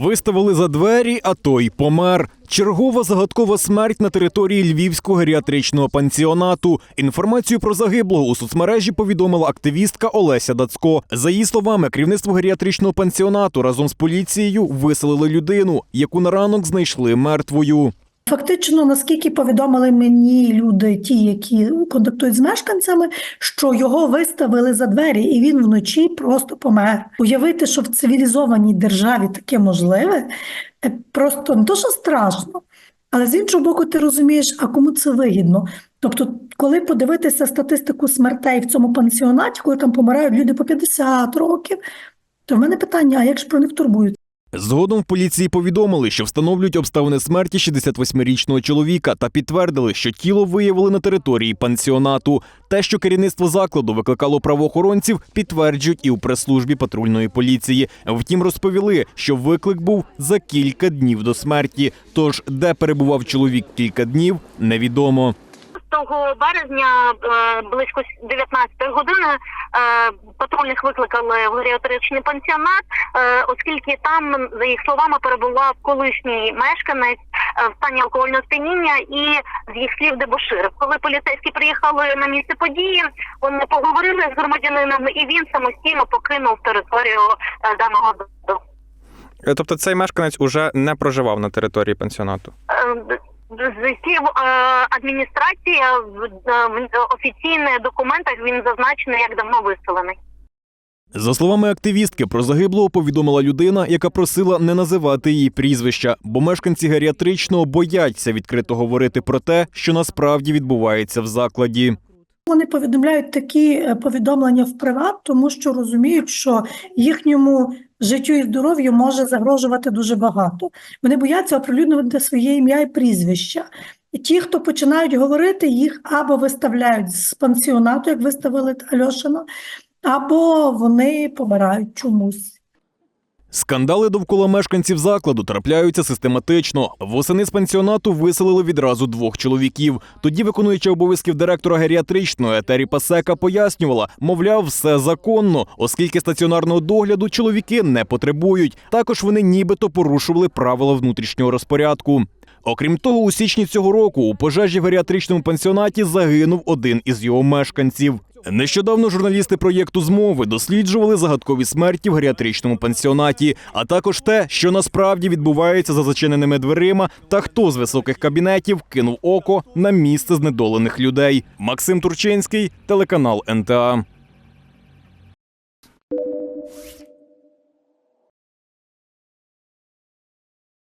Виставили за двері, а той помер. Чергова загадкова смерть на території львівського геріатричного пансіонату. Інформацію про загиблого у соцмережі повідомила активістка Олеся Дацько. За її словами, керівництво геріатричного пансіонату разом з поліцією виселили людину, яку на ранок знайшли мертвою. Фактично, наскільки повідомили мені люди, ті, які контактують з мешканцями, що його виставили за двері, і він вночі просто помер. Уявити, що в цивілізованій державі таке можливе, е, просто не то, страшно, але з іншого боку, ти розумієш, а кому це вигідно. Тобто, коли подивитися статистику смертей в цьому пансіонаті, коли там помирають люди по 50 років, то в мене питання: а як ж про них турбують? Згодом в поліції повідомили, що встановлюють обставини смерті 68-річного чоловіка та підтвердили, що тіло виявили на території пансіонату. Те, що керівництво закладу викликало правоохоронців, підтверджують і у прес-службі патрульної поліції. Втім, розповіли, що виклик був за кілька днів до смерті. Тож, де перебував чоловік кілька днів, невідомо. 6 березня е, близько 19 години е, патрульних викликали в геріатричний пансіонат, е, оскільки там, за їх словами, перебував колишній мешканець е, в стані алкогольного сп'яніння і з їх слів дебошир. Коли поліцейські приїхали на місце події, вони поговорили з громадянином, і він самостійно покинув територію е, даного. Е, Тобто цей мешканець уже не проживав на території пансіонату. З слів адміністрації в офіційних документах він зазначений як давно виселений. За словами активістки, про загиблого повідомила людина, яка просила не називати її прізвища, бо мешканці геріатричного бояться відкрито говорити про те, що насправді відбувається в закладі. Вони повідомляють такі е, повідомлення в приват, тому що розуміють, що їхньому життю і здоров'ю може загрожувати дуже багато. Вони бояться оприлюднювати своє ім'я і прізвища. І ті, хто починають говорити, їх або виставляють з пансіонату, як виставили Альошина, або вони помирають чомусь. Скандали довкола мешканців закладу трапляються систематично. Восени з пансіонату виселили відразу двох чоловіків. Тоді виконуюча обов'язків директора геріатричного Етері Пасека пояснювала, мовляв, все законно, оскільки стаціонарного догляду чоловіки не потребують. Також вони нібито порушували правила внутрішнього розпорядку. Окрім того, у січні цього року у пожежі в геріатричному пансіонаті загинув один із його мешканців. Нещодавно журналісти проєкту змови досліджували загадкові смерті в геріатричному пансіонаті, а також те, що насправді відбувається за зачиненими дверима, та хто з високих кабінетів кинув око на місце знедолених людей. Максим Турчинський, телеканал НТА.